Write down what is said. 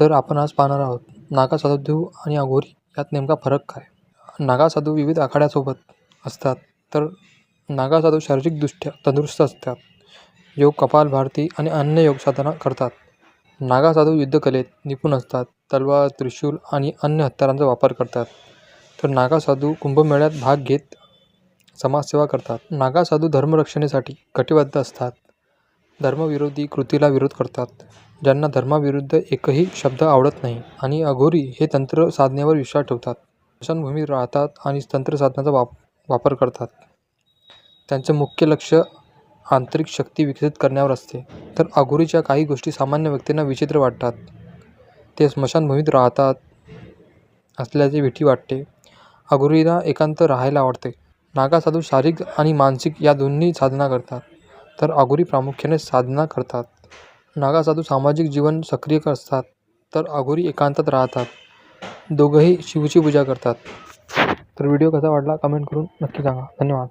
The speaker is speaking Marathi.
तर आपण आज पाहणार आहोत नागा साधू आणि अघोरी यात नेमका फरक काय? नागा साधू विविध आखाड्यासोबत असतात तर नागा साधू शारीरिकदृष्ट्या तंदुरुस्त असतात योग कपाल भारती आणि अन्य योग साधना करतात. नागा साधू युद्धकलेत निपुण असतात तलवार त्रिशूल आणि अन्य हत्यारांचा वापर करतात. तर नागा साधू कुंभमेळ्यात भाग घेत समाजसेवा करतात. नागा साधू धर्मरक्षणेसाठी कटिबद्ध असतात. धर्मविरोधी कृतीला विरोध करतात ज्यांना धर्माविरुद्ध एकही शब्द आवडत नाही आणि अघोरी हे तंत्र साधनेवर विश्वास ठेवतात. स्मशानभूमीत राहतात आणि तंत्रसाधनाचा वाप वापर करतात. त्यांचं मुख्य लक्ष आंतरिक शक्ती विकसित करण्यावर असते. तर अघोरीच्या काही गोष्टी सामान्य व्यक्तींना विचित्र वाटतात. ते स्मशानभूमीत राहतात असल्याची भीती वाटते. अघोरीला एकांत राहायला आवडते. नागा साधू शारीरिक आणि मानसिक या दोन्ही साधना करतात. तर अघोरी प्रामुख्याने साधना करतात. नागा साधू सामाजिक जीवन सक्रिय असतात तर अघोरी एकांतात राहतात. दोघंही शिवची पूजा करतात. तर व्हिडिओ कसा वाटला कमेंट करून नक्की सांगा. धन्यवाद.